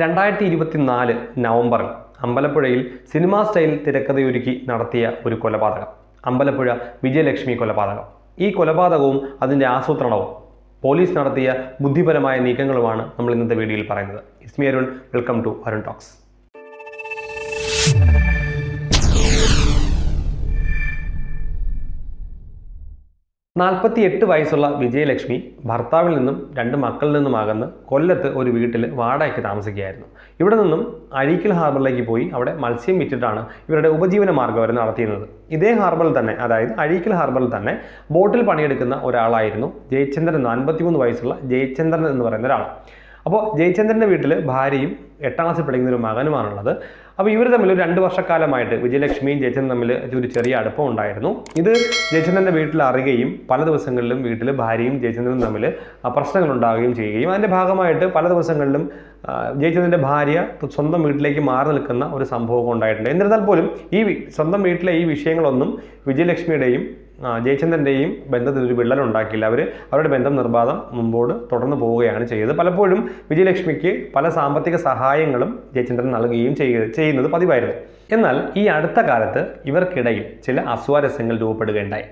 രണ്ടായിരത്തി ഇരുപത്തിനാല് നവംബറിൽ അമ്പലപ്പുഴയിൽ സിനിമാ സ്റ്റൈൽ തിരക്കഥയൊരുക്കി നടത്തിയ ഒരു കൊലപാതകം. അമ്പലപ്പുഴ വിജയലക്ഷ്മി കൊലപാതകം. ഈ കൊലപാതകവും അതിന്റെ ആസൂത്രണവും പോലീസ് നടത്തിയ ബുദ്ധിപരമായ നീക്കങ്ങളുമാണ് നമ്മൾ ഇന്നത്തെ വീഡിയോയിൽ പറയുന്നത്. It's me Arun welcome to Arun talks. നാൽപ്പത്തി എട്ട് വയസ്സുള്ള വിജയലക്ഷ്മി ഭർത്താവിൽ നിന്നും രണ്ട് മക്കളിൽ നിന്നുമാകുന്ന കൊല്ലത്ത് ഒരു വീട്ടിൽ വാടകയ്ക്ക് താമസിക്കുകയായിരുന്നു. ഇവിടെ നിന്നും അഴീക്കൽ ഹാർബറിലേക്ക് പോയി അവിടെ മത്സ്യം വിറ്റിട്ടാണ് ഇവരുടെ ഉപജീവന മാർഗം അവർ നടത്തിയിരുന്നത്. ഇതേ ഹാർബറിൽ തന്നെ അതായത് അഴീക്കൽ ഹാർബറിൽ തന്നെ ബോട്ടിൽ പണിയെടുക്കുന്ന ഒരാളായിരുന്നു ജയചന്ദ്രൻ അൻപത്തിമൂന്ന് വയസ്സുള്ള ജയചന്ദ്രൻ എന്ന് പറയുന്ന ഒരാൾ അപ്പോൾ ജയചന്ദ്രന്റെ വീട്ടിൽ ഭാര്യയും എട്ടാം ക്ലാസ്സിൽ പഠിക്കുന്ന ഒരു മകനുമാണുള്ളത്. അപ്പോൾ ഇവർ തമ്മിൽ ഒരു രണ്ട് വർഷക്കാലമായിട്ട് വിജയലക്ഷ്മിയും ജയചന്ദ്രൻ തമ്മിൽ ഒരു ചെറിയ അടുപ്പം ഉണ്ടായിരുന്നു. ഇത് ജയചന്ദ്രന്റെ വീട്ടിൽ അറിയുകയും പല ദിവസങ്ങളിലും വീട്ടിൽ ഭാര്യയും ജയചന്ദ്രനും തമ്മിൽ പ്രശ്നങ്ങൾ ഉണ്ടാവുകയും ചെയ്യുകയും അതിന്റെ ഭാഗമായിട്ട് പല ദിവസങ്ങളിലും ജയചന്ദ്രന്റെ ഭാര്യ സ്വന്തം വീട്ടിലേക്ക് മാറി നിൽക്കുന്ന ഒരു സംഭവം ഉണ്ടായിട്ടുണ്ട്. എന്നിരുന്നാൽ പോലും ഈ സ്വന്തം വീട്ടിലെ ഈ വിഷയങ്ങളൊന്നും വിജയലക്ഷ്മിയുടെയും ജയചന്ദ്രന്റെയും ബന്ധത്തിൽ ഒരു വിള്ളൽ ഉണ്ടാക്കിയില്ല. അവർ അവരുടെ ബന്ധം നിർബാധം മുമ്പോട്ട് തുടർന്ന് പോവുകയാണ് ചെയ്തത്. പലപ്പോഴും വിജയലക്ഷ്മിക്ക് പല സാമ്പത്തിക സഹായങ്ങളും ജയചന്ദ്രൻ നൽകുകയും ചെയ്യുക ചെയ്യുന്നത് പതിവായിരുന്നു. എന്നാൽ ഈ അടുത്ത കാലത്ത് ഇവർക്കിടയിൽ ചില അസ്വാരസ്യങ്ങൾ രൂപപ്പെടുകയുണ്ടായി.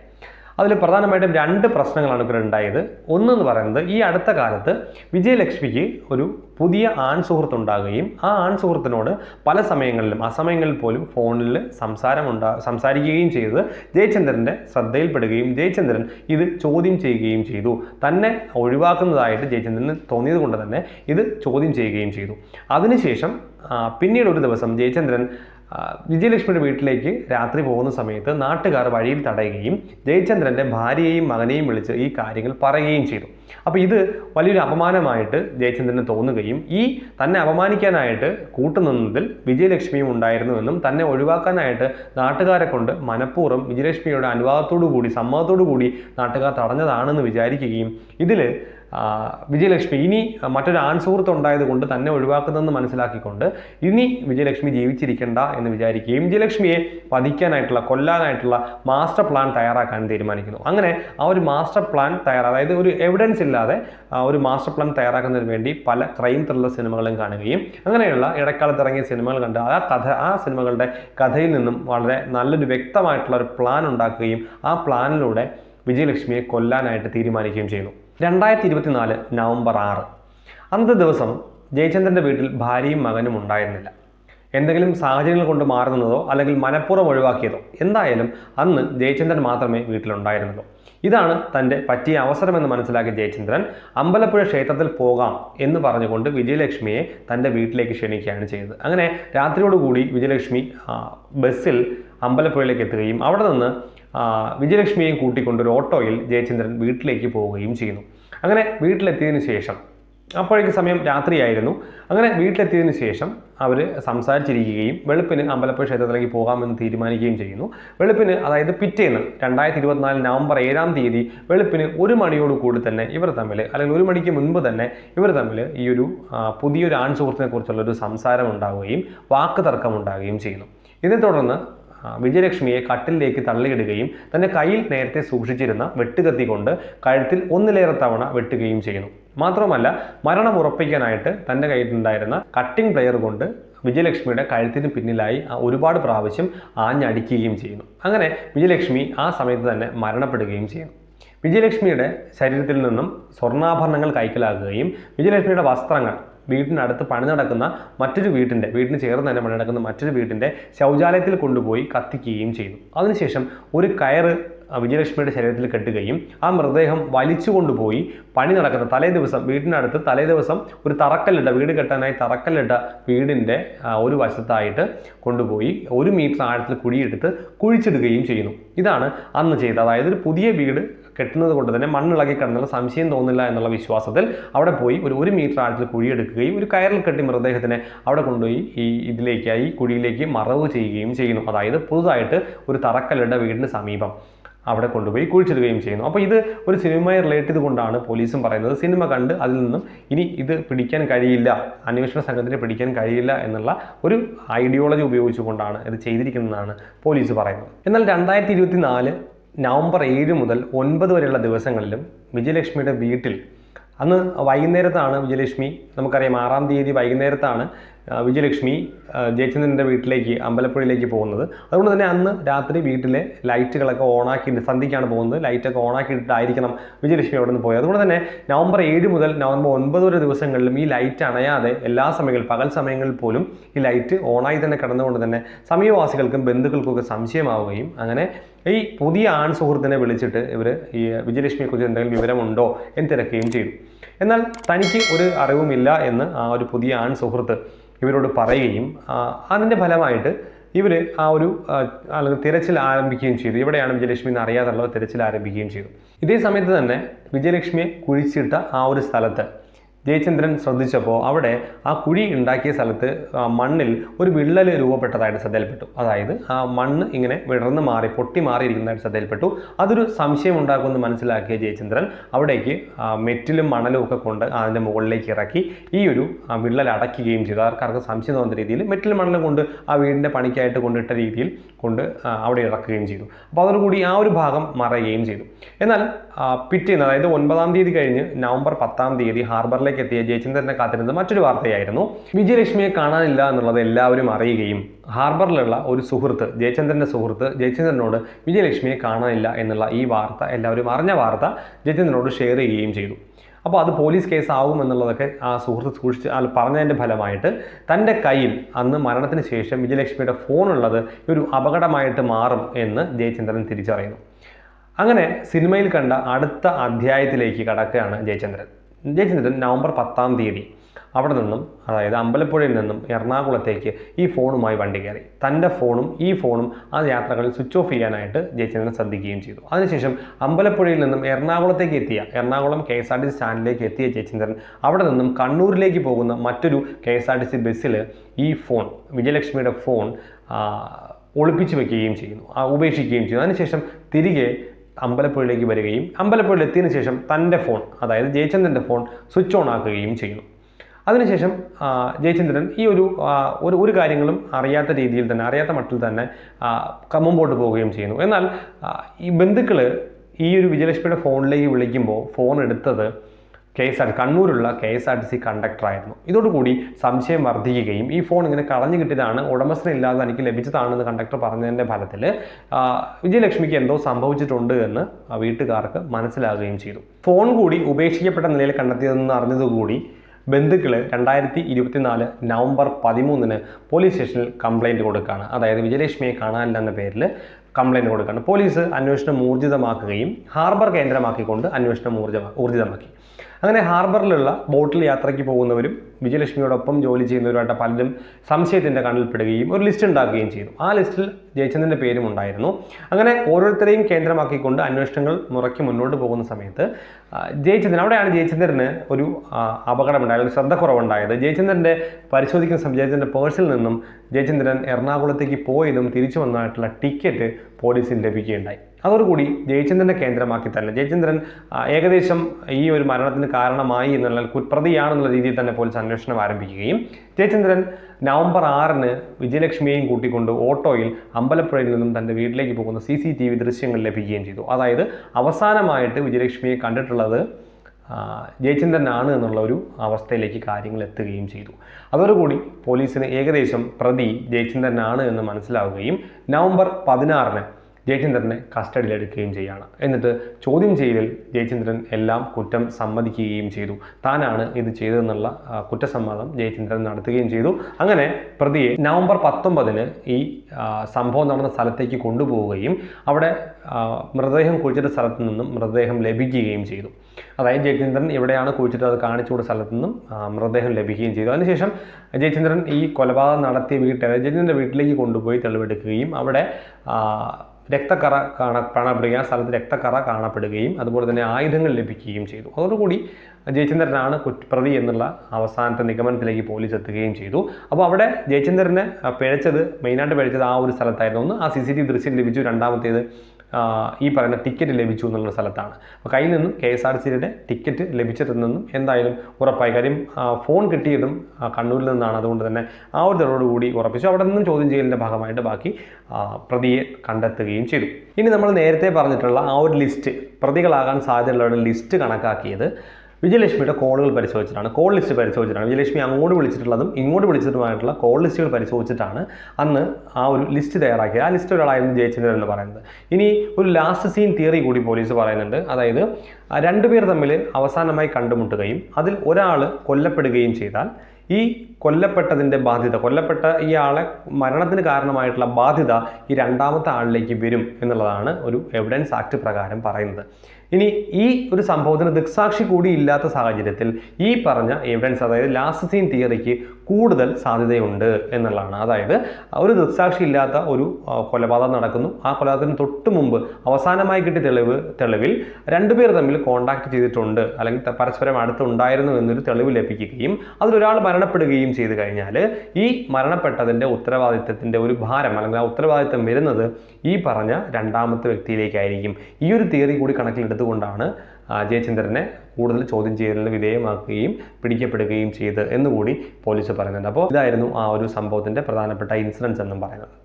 അതിൽ പ്രധാനമായിട്ടും രണ്ട് പ്രശ്നങ്ങളാണ് ഇവിടെ ഉണ്ടായത്. ഒന്നെന്ന് പറയുന്നത് ഈ അടുത്ത കാലത്ത് വിജയലക്ഷ്മിക്ക് ഒരു പുതിയ ആൺ സുഹൃത്ത് ഉണ്ടാകുകയും ആ ആൺ സുഹൃത്തിനോട് പല സമയങ്ങളിലും അസമയങ്ങളിൽ പോലും ഫോണിൽ സംസാരം ഉണ്ടാ സംസാരിക്കുകയും ചെയ്തത് ജയചന്ദ്രന്റെ ശ്രദ്ധയിൽപ്പെടുകയും ജയചന്ദ്രൻ ഇത് ചോദ്യം ചെയ്യുകയും ചെയ്തു. തന്നെ ഒഴിവാക്കുന്നതായിട്ട് ജയചന്ദ്രന് തോന്നിയത് കൊണ്ട് തന്നെ ഇത് ചോദ്യം ചെയ്യുകയും ചെയ്തു. അതിനുശേഷം പിന്നീട് ഒരു ദിവസം ജയചന്ദ്രൻ വിജയലക്ഷ്മിയുടെ വീട്ടിലേക്ക് രാത്രി പോകുന്ന സമയത്ത് നാട്ടുകാർ വഴിയിൽ തടയുകയും ജയചന്ദ്രന്റെ ഭാര്യയെയും മകനെയും വിളിച്ച് ഈ കാര്യങ്ങൾ പറയുകയും ചെയ്തു. അപ്പോൾ ഇത് വലിയൊരു അപമാനമായിട്ട് ജയചന്ദ്രന് തോന്നുകയും ഈ തന്നെ അപമാനിക്കാനായിട്ട് കൂട്ടുനിന്നതിൽ വിജയലക്ഷ്മിയും ഉണ്ടായിരുന്നുവെന്നും തന്നെ ഒഴിവാക്കാനായിട്ട് നാട്ടുകാരെ കൊണ്ട് മനഃപൂർവം വിജയലക്ഷ്മിയുടെ അനുവാദത്തോടു കൂടി സമ്മതത്തോടു കൂടി നാട്ടുകാർ തടഞ്ഞതാണെന്ന് വിചാരിക്കുകയും ഇതിൽ വിജയലക്ഷ്മി. ഇനി മറ്റൊരു ആൺ സുഹൃത്ത് ഉണ്ടായത് കൊണ്ട് തന്നെ ഒഴിവാക്കുന്നതെന്ന് മനസ്സിലാക്കിക്കൊണ്ട് ഇനി വിജയലക്ഷ്മി ജീവിച്ചിരിക്കേണ്ട എന്ന് വിചാരിക്കുകയും വിജയലക്ഷ്മിയെ വധിക്കാനായിട്ടുള്ള കൊല്ലാനായിട്ടുള്ള മാസ്റ്റർ പ്ലാൻ തയ്യാറാക്കാൻ തീരുമാനിക്കുന്നു. അങ്ങനെ ആ ഒരു മാസ്റ്റർ പ്ലാൻ തയ്യാറാ അതായത് ഒരു എവിഡൻസ് ഇല്ലാതെ ഒരു മാസ്റ്റർ പ്ലാൻ തയ്യാറാക്കുന്നതിന് വേണ്ടി പല ക്രൈം ത്രില്ലർ സിനിമകളും കാണുകയും അങ്ങനെയുള്ള ഇടക്കാലത്ത് ഇറങ്ങിയ സിനിമകൾ കണ്ട് ആ കഥ ആ സിനിമകളുടെ കഥയിൽ നിന്നും വളരെ നല്ലൊരു വ്യക്തമായിട്ടുള്ള ഒരു പ്ലാൻ ഉണ്ടാക്കുകയും ആ പ്ലാനിലൂടെ വിജയലക്ഷ്മിയെ കൊല്ലാനായിട്ട് തീരുമാനിക്കുകയും ചെയ്യുന്നു. രണ്ടായിരത്തി ഇരുപത്തിനാല് നവംബർ ആറ്. അന്നത്തെ ദിവസം ജയചന്ദ്രന്റെ വീട്ടിൽ ഭാര്യയും മകനും ഉണ്ടായിരുന്നില്ല. എന്തെങ്കിലും സാഹചര്യങ്ങൾ കൊണ്ട് മാറുന്നതോ അല്ലെങ്കിൽ മനഃപൂർവം ഒഴിവാക്കിയതോ എന്തായാലും അന്ന് ജയചന്ദ്രൻ മാത്രമേ വീട്ടിലുണ്ടായിരുന്നുള്ളൂ. ഇതാണ് തന്റെ പറ്റിയ അവസരമെന്ന് മനസ്സിലാക്കിയ ജയചന്ദ്രൻ അമ്പലപ്പുഴ ക്ഷേത്രത്തിൽ പോകാം എന്ന് പറഞ്ഞുകൊണ്ട് വിജയലക്ഷ്മിയെ തന്റെ വീട്ടിലേക്ക് ക്ഷണിക്കുകയാണ് ചെയ്തത്. അങ്ങനെ രാത്രിയോടുകൂടി വിജയലക്ഷ്മി ബസ്സിൽ അമ്പലപ്പുഴയിലേക്ക് എത്തുകയും അവിടെ നിന്ന് വിജയലക്ഷ്മിയെയും കൂട്ടിക്കൊണ്ട് ഒരു ഓട്ടോയിൽ ജയചന്ദ്രൻ വീട്ടിലേക്ക് പോവുകയും ചെയ്യുന്നു. അങ്ങനെ വീട്ടിലെത്തിയതിനു ശേഷം അപ്പോഴേക്ക് സമയം രാത്രിയായിരുന്നു. അങ്ങനെ വീട്ടിലെത്തിയതിന് ശേഷം അവർ സംസാരിച്ചിരിക്കുകയും വെളുപ്പിന് അമ്പലപ്പുഴ ക്ഷേത്രത്തിലേക്ക് പോകാമെന്ന് തീരുമാനിക്കുകയും ചെയ്യുന്നു. വെളുപ്പിന് അതായത് പിറ്റേന്ന് രണ്ടായിരത്തി ഇരുപത്തിനാല് നവംബർ ഏഴാം തീയതി വെളുപ്പിന് ഒരു മണിയോട് കൂടി തന്നെ ഇവർ തമ്മിൽ അല്ലെങ്കിൽ ഒരു മണിക്ക് മുൻപ് തന്നെ ഇവർ തമ്മിൽ ഈ ഒരു പുതിയൊരു ആൺ സുഹൃത്തിനെ കുറിച്ചുള്ള ഒരു സംസാരം ഉണ്ടാവുകയും വാക്ക് തർക്കം ഉണ്ടാവുകയും ചെയ്യുന്നു. ഇതേ തുടർന്ന് വിജയലക്ഷ്മിയെ കട്ടിലേക്ക് തള്ളിയിടുകയും തന്റെ കയ്യിൽ നേരത്തെ സൂക്ഷിച്ചിരുന്ന വെട്ടുകത്തി കൊണ്ട് കഴുത്തിൽ ഒന്നിലേറെ തവണ വെട്ടുകയും ചെയ്യുന്നു. മാത്രമല്ല മരണം ഉറപ്പിക്കാനായിട്ട് തന്റെ കയ്യിലുണ്ടായിരുന്ന കട്ടിംഗ് പ്ലെയർ കൊണ്ട് വിജയലക്ഷ്മിയുടെ കഴുത്തിന് പിന്നിലായി ഒരുപാട് പ്രാവശ്യം ആഞ്ഞടിക്കുകയും ചെയ്യുന്നു. അങ്ങനെ വിജയലക്ഷ്മി ആ സമയത്ത് തന്നെ മരണപ്പെടുകയും ചെയ്യുന്നു. വിജയലക്ഷ്മിയുടെ ശരീരത്തിൽ നിന്നും സ്വർണാഭരണങ്ങൾ കൈക്കലാക്കുകയും വിജയലക്ഷ്മിയുടെ വസ്ത്രങ്ങൾ വീട്ടിനടുത്ത് പണി നടക്കുന്ന മറ്റൊരു വീട്ടിന്റെ വീട്ടിന് ചേർന്ന് തന്നെ പണി നടക്കുന്ന മറ്റൊരു വീട്ടിന്റെ ശൗചാലയത്തിൽ കൊണ്ടുപോയി കത്തിക്കുകയും ചെയ്തു. അതിനുശേഷം ഒരു കയറ് വിജയലക്ഷ്മിയുടെ ശരീരത്തിൽ കെട്ടുകയും ആ മൃതദേഹം വലിച്ചു കൊണ്ടുപോയി പണി നടക്കുന്ന തലേ ദിവസം വീടിനടുത്ത് തലേ ദിവസം ഒരു തറക്കല്ലിട്ട വീട് കെട്ടാനായി തറക്കല്ലിട്ട വീടിന്റെ ഒരു വശത്തായിട്ട് കൊണ്ടുപോയി ഒരു മീറ്റർ ആഴത്തിൽ കുഴിയെടുത്ത് കുഴിച്ചിടുകയും ചെയ്യുന്നു. ഇതാണ് അന്ന് ചെയ്തത് അതായത് ഒരു പുതിയ വീട് കെട്ടുന്നത് കൊണ്ട് തന്നെ മണ്ണിളകി കിടന്നുള്ള സംശയം തോന്നില്ല എന്നുള്ള വിശ്വാസത്തിൽ അവിടെ പോയി ഒരു ഒരു മീറ്റർ ആഴത്തിൽ കുഴിയെടുക്കുകയും ഒരു കയറിൽ കെട്ടി മൃതദേഹത്തിനെ അവിടെ കൊണ്ടുപോയി ഈ ഇതിലേക്കായി കുഴിയിലേക്ക് മറവ് ചെയ്യുകയും ചെയ്യുന്നു. അതായത് പുതുതായിട്ട് ഒരു തറക്കല്ലിട്ട വീടിന് സമീപം അവിടെ കൊണ്ടുപോയി കുഴിച്ചിടുകയും ചെയ്യുന്നു. അപ്പോൾ ഇത് ഒരു സിനിമയെ റിലേറ്റ് ചെയ്തുകൊണ്ടാണ് പോലീസും പറയുന്നത്. സിനിമ കണ്ട് അതിൽ നിന്നും ഇനി ഇത് പിടിക്കാൻ കഴിയില്ല അന്വേഷണ സംഘത്തിന് പിടിക്കാൻ കഴിയില്ല എന്നുള്ള ഒരു ഐഡിയോളജി ഉപയോഗിച്ചുകൊണ്ടാണ് ഇത് ചെയ്തിരിക്കുന്നതെന്നാണ് പോലീസ് പറയുന്നത്. എന്നാൽ രണ്ടായിരത്തി ഇരുപത്തി നാല് നവംബർ ഏഴ് മുതൽ ഒൻപത് വരെയുള്ള ദിവസങ്ങളിലും വിജയലക്ഷ്മിയുടെ വീട്ടിൽ അന്ന് വൈകുന്നേരത്താണ് വിജയലക്ഷ്മി നമുക്കറിയാം ആറാം തീയതി വൈകുന്നേരത്താണ് വിജയലക്ഷ്മി ജയചന്ദ്രന്റെ വീട്ടിലേക്ക് അമ്പലപ്പുഴയിലേക്ക് പോകുന്നത്. അതുകൊണ്ട് തന്നെ അന്ന് രാത്രി വീട്ടിലെ ലൈറ്റുകളൊക്കെ ഓണാക്കിയിട്ട് സന്ധ്യയ്ക്കാണ് പോകുന്നത്. ലൈറ്റൊക്കെ ഓണാക്കിയിട്ടായിരിക്കണം വിജയലക്ഷ്മി അവിടെ നിന്ന് പോയത്. അതുകൊണ്ട് തന്നെ നവംബർ ഏഴ് മുതൽ നവംബർ ഒൻപത് വരെ ദിവസങ്ങളിലും ഈ ലൈറ്റ് അണയാതെ എല്ലാ സമയങ്ങളിലും പകൽ സമയങ്ങളിൽ പോലും ഈ ലൈറ്റ് ഓണായി തന്നെ കിടന്നുകൊണ്ട് തന്നെ സമീപവാസികൾക്കും ബന്ധുക്കൾക്കും ഒക്കെ സംശയമാവുകയും അങ്ങനെ ഈ പുതിയ ആൺ സുഹൃത്തിനെ വിളിച്ചിട്ട് ഇവർ ഈ വിജയലക്ഷ്മിയെക്കുറിച്ച് എന്തെങ്കിലും വിവരമുണ്ടോ എന്ന് തിരക്കുകയും ചെയ്തു. എന്നാൽ തനിക്ക് ഒരു അറിവുമില്ല എന്ന് ആ ഒരു പുതിയ ആൺ സുഹൃത്ത് ഇവരോട് പറയുകയും അതിന്റെ ഫലമായിട്ട് ഇവർ ആ ഒരു അല്ലെങ്കിൽ തിരച്ചിൽ ആരംഭിക്കുകയും ചെയ്തു. ഇവിടെയാണ് വിജയലക്ഷ്മി എന്ന് അറിയാതുള്ള തിരച്ചിൽ ആരംഭിക്കുകയും ചെയ്തു. ഇതേ സമയത്ത് തന്നെ വിജയലക്ഷ്മിയെ കുഴിച്ചിട്ട ആ ഒരു സ്ഥലത്ത് ജയചന്ദ്രൻ ശ്രദ്ധിച്ചപ്പോൾ അവിടെ ആ കുഴി ഉണ്ടാക്കിയ സ്ഥലത്ത് മണ്ണിൽ ഒരു വിള്ളൽ രൂപപ്പെട്ടതായിട്ട് ശ്രദ്ധയിൽപ്പെട്ടു. അതായത് ആ മണ്ണ് ഇങ്ങനെ വിടർന്ന് മാറി പൊട്ടി മാറിയിരിക്കുന്നതായിട്ട് ശ്രദ്ധയിൽപ്പെട്ടു. അതൊരു സംശയം ഉണ്ടാക്കുമെന്ന് മനസ്സിലാക്കിയ ജയചന്ദ്രൻ അവിടേക്ക് മെറ്റിലും മണലും ഒക്കെ കൊണ്ട് അതിന്റെ മുകളിലേക്ക് ഇറക്കി ഈ ഒരു വിള്ളൽ അടയ്ക്കുകയും ചെയ്തു. ആർക്കാർക്ക് സംശയം തോന്നുന്ന രീതിയിൽ മെറ്റിലും മണലും കൊണ്ട് ആ വീടിന്റെ പണിക്കായിട്ട് കൊണ്ടിട്ട രീതിയിൽ കൊണ്ട് അവിടെ ഇറക്കുകയും ചെയ്തു. അപ്പോൾ അതോടുകൂടി ആ ഒരു ഭാഗം മറയുകയും ചെയ്തു. എന്നാൽ പിറ്റേന്ന് അതായത് ഒൻപതാം തീയതി കഴിഞ്ഞ് നവംബർ പത്താം തീയതി ഹാർബറിലേക്ക് എത്തിയ ജയചന്ദ്രനെ കാത്തിരുന്നത് മറ്റൊരു വാർത്തയായിരുന്നു. വിജയലക്ഷ്മിയെ കാണാനില്ല എന്നുള്ളത് എല്ലാവരും അറിയുകയും ഹാർബറിലുള്ള ഒരു സുഹൃത്ത് ജയചന്ദ്രന്റെ സുഹൃത്ത് ജയചന്ദ്രനോട് വിജയലക്ഷ്മിയെ കാണാനില്ല എന്നുള്ള ഈ വാർത്ത എല്ലാവരും അറിഞ്ഞ വാർത്ത ജയചന്ദ്രനോട് ഷെയർ ചെയ്യുകയും ചെയ്തു. അപ്പോൾ അത് പോലീസ് കേസ് ആവും എന്നുള്ളതൊക്കെ ആ സുഹൃത്ത് സൂക്ഷിച്ച് ആ പറഞ്ഞതിന്റെ ഫലമായിട്ട് തന്റെ കയ്യിൽ അന്ന് മരണത്തിന് ശേഷം വിജയലക്ഷ്മിയുടെ ഫോണുള്ളത് ഒരു അപകടമായിട്ട് മാറും എന്ന് ജയചന്ദ്രൻ തിരിച്ചറിയുന്നു. അങ്ങനെ സിനിമയിൽ കണ്ട അടുത്ത അധ്യായത്തിലേക്ക് കടക്കുകയാണ് ജയചന്ദ്രൻ. ജയചന്ദ്രൻ നവംബർ പത്താം തീയതി അവിടെ നിന്നും അതായത് അമ്പലപ്പുഴയിൽ നിന്നും എറണാകുളത്തേക്ക് ഈ ഫോണുമായി വണ്ടി കയറി. തന്റെ ഫോണും ഈ ഫോണും ആ യാത്രകളിൽ സ്വിച്ച് ഓഫ് ചെയ്യാനായിട്ട് ജയചന്ദ്രൻ ശ്രദ്ധിക്കുകയും ചെയ്തു. അതിനുശേഷം അമ്പലപ്പുഴയിൽ നിന്നും എറണാകുളത്തേക്ക് എത്തിയ Ernakulam K S R T C സ്റ്റാൻഡിലേക്ക് എത്തിയ ജയചന്ദ്രൻ അവിടെ നിന്നും കണ്ണൂരിലേക്ക് പോകുന്ന മറ്റൊരു K S R T C ബസ്സിൽ ഈ ഫോൺ വിജയലക്ഷ്മിയുടെ ഫോൺ ഒളിപ്പിച്ചു വെക്കുകയും ചെയ്യുന്നു ഉപേക്ഷിക്കുകയും ചെയ്യുന്നു. അതിനുശേഷം തിരികെ അമ്പലപ്പുഴയിലേക്ക് വരികയും അമ്പലപ്പുഴയിൽ എത്തിയതിനു ശേഷം തന്റെ ഫോൺ അതായത് ജയചന്ദ്രന്റെ ഫോൺ സ്വിച്ച് ഓൺ ആക്കുകയും ചെയ്യുന്നു. അതിനുശേഷം ജയചന്ദ്രൻ ഈ ഒരു ഒരു ഒരു കാര്യങ്ങളും അറിയാത്ത രീതിയിൽ തന്നെ അറിയാത്ത മട്ടിൽ തന്നെ കമ്മുമ്പോട്ട് പോവുകയും ചെയ്യുന്നു. എന്നാൽ ഈ ബന്ധുക്കൾ ഈ ഒരു വിജയലക്ഷ്മിയുടെ ഫോണിലേക്ക് വിളിക്കുമ്പോൾ ഫോൺ എടുത്തത് K S R കണ്ണൂരുള്ള K S R T C കണ്ടക്ടറായിരുന്നു ഇതോടുകൂടി സംശയം വർദ്ധിക്കുകയും ഈ ഫോൺ ഇങ്ങനെ കളഞ്ഞു കിട്ടിയതാണ് ഉടമസ്ഥനില്ലാതെ എനിക്ക് ലഭിച്ചതാണെന്ന് കണ്ടക്ടർ പറഞ്ഞതിന്റെ ഫലത്തിൽ വിജയലക്ഷ്മിക്ക് എന്തോ സംഭവിച്ചിട്ടുണ്ട് എന്ന് വീട്ടുകാർക്ക് മനസ്സിലാകുകയും ചെയ്തു. ഫോൺ കൂടി ഉപേക്ഷിക്കപ്പെട്ട നിലയിൽ കണ്ടെത്തിയതെന്ന് അറിഞ്ഞതുകൂടി ബന്ധുക്കൾ രണ്ടായിരത്തി ഇരുപത്തിനാല് നവംബർ പതിമൂന്നിന് പോലീസ് സ്റ്റേഷനിൽ കംപ്ലൈന്റ് കൊടുക്കുകയാണ്. അതായത് വിജയലക്ഷ്മിയെ കാണാനില്ല എന്ന പേരിൽ കംപ്ലൈന്റ് കൊടുക്കുകയാണ്. പോലീസ് അന്വേഷണം ഊർജിതമാക്കുകയും ഹാർബർ കേന്ദ്രമാക്കിക്കൊണ്ട് അന്വേഷണം ഊർജമാ ഊർജിതമാക്കി. അങ്ങനെ ഹാർബറിലുള്ള ബോട്ടിൽ യാത്രയ്ക്ക് പോകുന്നവരും വിജയലക്ഷ്മിയോടൊപ്പം ജോലി ചെയ്യുന്നവരുമായിട്ട് പലരും സംശയത്തിന്റെ കണ്ണിൽപ്പെടുകയും ഒരു ലിസ്റ്റ് ഉണ്ടാക്കുകയും ചെയ്തു. ആ ലിസ്റ്റിൽ ജയചന്ദ്രന്റെ പേരും ഉണ്ടായിരുന്നു. അങ്ങനെ ഓരോരുത്തരെയും കേന്ദ്രമാക്കിക്കൊണ്ട് അന്വേഷണങ്ങൾ മുറയ്ക്ക് മുന്നോട്ട് പോകുന്ന സമയത്ത് ജയചന്ദ്രൻ അവിടെയാണ് ജയചന്ദ്രന് ഒരു അപകടമുണ്ടായത് ഒരു ശ്രദ്ധക്കുറവുണ്ടായത്. ജയചന്ദ്രന്റെ പരിശോധിക്കുന്ന സമയം ജയചന്ദ്രന്റെ പേഴ്സിൽ നിന്നും ജയചന്ദ്രൻ എറണാകുളത്തേക്ക് പോയതും തിരിച്ചു വന്നതായിട്ടുള്ള ടിക്കറ്റ് പോലീസിന് ലഭിക്കുകയുണ്ടായി. അതോടുകൂടി ജയചന്ദ്രനെ കേന്ദ്രമാക്കി തന്നെ ജയചന്ദ്രൻ ഏകദേശം ഈ ഒരു മരണത്തിന് കാരണമായി എന്നുള്ള കുപ്രതിയാണെന്നുള്ള രീതിയിൽ തന്നെ പോലീസ് അന്വേഷണം ആരംഭിക്കുകയും ജയചന്ദ്രൻ നവംബർ ആറിന് വിജയലക്ഷ്മിയെയും കൂട്ടിക്കൊണ്ട് ഓട്ടോയിൽ അമ്പലപ്പുഴയിൽ നിന്നും തന്റെ വീട്ടിലേക്ക് പോകുന്ന സി സി ടി വി ദൃശ്യങ്ങൾ ലഭിക്കുകയും ചെയ്തു. അതായത് അവസാനമായിട്ട് വിജയലക്ഷ്മിയെ കണ്ടിട്ടുള്ളത് ജയചന്ദ്രനാണ് എന്നുള്ള ഒരു അവസ്ഥയിലേക്ക് കാര്യങ്ങൾ എത്തുകയും ചെയ്തു. അതോടുകൂടി പോലീസിന് ഏകദേശം പ്രതി ജയചന്ദ്രനാണ് എന്ന് മനസ്സിലാവുകയും നവംബർ പതിനാറിന് ജയചന്ദ്രനെ കസ്റ്റഡിയിലെടുക്കുകയും ചെയ്യുകയാണ് എന്നിട്ട് ചോദ്യം ചെയ്യലിൽ ജയചന്ദ്രൻ എല്ലാം കുറ്റം സമ്മതിക്കുകയും ചെയ്തു. താനാണ് ഇത് ചെയ്തതെന്നുള്ള കുറ്റസമ്മതം ജയചന്ദ്രൻ നടത്തുകയും ചെയ്തു. അങ്ങനെ പ്രതിയെ നവംബർ പത്തൊമ്പതിന് ഈ സംഭവം നടന്ന സ്ഥലത്തേക്ക് കൊണ്ടുപോവുകയും അവിടെ മൃതദേഹം കുഴിച്ചിട്ട സ്ഥലത്ത് നിന്നും മൃതദേഹം ലഭിക്കുകയും ചെയ്തു. അതായത് ജയചന്ദ്രൻ ഇവിടെയാണ് കുഴിച്ചിട്ട് അത് കാണിച്ചു കൊടുത്ത സ്ഥലത്ത് നിന്നും മൃതദേഹം ലഭിക്കുകയും ചെയ്തു. അതിനുശേഷം ജയചന്ദ്രൻ ഈ കൊലപാതകം നടത്തിയ വീട്ടിൽ ജയചന്ദ്രന്റെ വീട്ടിലേക്ക് കൊണ്ടുപോയി തെളിവെടുക്കുകയും അവിടെ രക്തക്കറ കാണ കാണപ്പെടുകയും ആ സ്ഥലത്ത് രക്തക്കറ കാണപ്പെടുകയും അതുപോലെ തന്നെ ആയുധങ്ങൾ ലഭിക്കുകയും ചെയ്തു. അതോടുകൂടി ജയചന്ദ്രനാണ് കുറ്റപ്രതി എന്നുള്ള അവസാനത്തെ നിഗമനത്തിലേക്ക് പോലീസ് എത്തുകയും ചെയ്തു. അപ്പോൾ അവിടെ ജയചന്ദ്രനെ പിഴച്ചത് മെയിനായിട്ട് പിഴച്ചത് ആ ഒരു സ്ഥലത്തായിരുന്നു. ഒന്ന് ആ സി സി ടി വി ദൃശ്യം ലഭിച്ചു. രണ്ടാമത്തേത് ഈ പറയുന്ന ടിക്കറ്റ് ലഭിച്ചു എന്നുള്ള സ്ഥലത്താണ്. അപ്പോൾ കയ്യിൽ നിന്നും കെ എസ് ആർ സിയുടെ ടിക്കറ്റ് ലഭിച്ചിട്ടുണ്ടെന്നും എന്തായാലും ഉറപ്പായി. കാര്യം ഫോൺ കിട്ടിയതും കണ്ണൂരിൽ നിന്നാണ്. അതുകൊണ്ട് തന്നെ ആ ഒരു തെളിവോടുകൂടി ഉറപ്പിച്ചു. അവിടെ നിന്നും ചോദ്യം ചെയ്യലിന്റെ ഭാഗമായിട്ട് ബാക്കി പ്രതിയെ കണ്ടെത്തുകയും ചെയ്തു. ഇനി നമ്മൾ നേരത്തെ പറഞ്ഞിട്ടുള്ള ആ ഒരു ലിസ്റ്റ് പ്രതികളാകാൻ സാധ്യതയുള്ളവരുടെ ലിസ്റ്റ് കണക്കാക്കിയത് വിജയലക്ഷ്മിയുടെ കോളുകൾ പരിശോധിച്ചിട്ടാണ് കോൾ ലിസ്റ്റ് പരിശോധിച്ചിട്ടാണ്. വിജയലക്ഷ്മി അങ്ങോട്ട് വിളിച്ചിട്ടുള്ളതും ഇങ്ങോട്ട് വിളിച്ചിട്ടുമായിട്ടുള്ള കോൾ ലിസ്റ്റുകൾ പരിശോധിച്ചിട്ടാണ് അന്ന് ആ ഒരു ലിസ്റ്റ് തയ്യാറാക്കിയത്. ആ ലിസ്റ്റ് ഒരാളായിരുന്നു ജയചന്ദ്രൻ എന്ന് പറയുന്നത്. ഇനി ഒരു ലാസ്റ്റ് സീൻ തിയറി കൂടി പോലീസ് പറയുന്നുണ്ട്. അതായത് രണ്ടുപേർ തമ്മിൽ അവസാനമായി കണ്ടുമുട്ടുകയും അതിൽ ഒരാൾ കൊല്ലപ്പെടുകയും ചെയ്താൽ ഈ കൊല്ലപ്പെട്ടതിന്റെ ബാധ്യത കൊല്ലപ്പെട്ട ഈ ആളെ മരണത്തിന് കാരണമായിട്ടുള്ള ബാധ്യത ഈ രണ്ടാമത്തെ ആളിലേക്ക് വരും എന്നുള്ളതാണ് ഒരു എവിഡൻസ് ആക്ട് പ്രകാരം പറയുന്നത്. ഇനി ഈ ഒരു സംഭവത്തിന് ദൃക്സാക്ഷി കൂടി ഇല്ലാത്ത സാഹചര്യത്തിൽ ഈ പറഞ്ഞ എവിഡൻസ് അതായത് ലാസ്റ്റ് സീൻ തിയറിക്ക് കൂടുതൽ സാധ്യതയുണ്ട് എന്നുള്ളതാണ്. അതായത് ഒരു ദൃക്സാക്ഷി ഇല്ലാത്ത ഒരു കൊലപാതകം നടക്കുന്നു. ആ കൊലപാതകത്തിന് തൊട്ട് മുമ്പ് അവസാനമായി കിട്ടിയ തെളിവ് തെളിവിൽ രണ്ടുപേർ തമ്മിൽ കോണ്ടാക്ട് ചെയ്തിട്ടുണ്ട്. അല്ലെങ്കിൽ പരസ്പരം അടുത്തുണ്ടായിരുന്നു എന്നൊരു തെളിവ് ലഭിക്കുകയും അതിലൊരാൾ മരണപ്പെടുകയും ചെയ്തു കഴിഞ്ഞാൽ ഈ മരണപ്പെട്ടതിന്റെ ഉത്തരവാദിത്തത്തിന്റെ ഒരു ഭാരം അല്ലെങ്കിൽ ആ ഉത്തരവാദിത്തം വരുന്നത് ഈ പറഞ്ഞ രണ്ടാമത്തെ വ്യക്തിയിലേക്കായിരിക്കും. ഈ ഒരു തിയറി കൂടി കണക്കിലെടുത്തുകൊണ്ടാണ് ജയചന്ദ്രനെ കൂടുതൽ ചോദ്യം ചെയ്യലിന് വിധേയമാക്കുകയും പിടിക്കപ്പെടുകയും ചെയ്ത് എന്നുകൂടി പോലീസ് പറയുന്നുണ്ട്. അപ്പോൾ ഇതായിരുന്നു ആ ഒരു സംഭവത്തിന്റെ പ്രധാനപ്പെട്ട ഇൻസിഡൻസ് എന്നും പറയുന്നത്.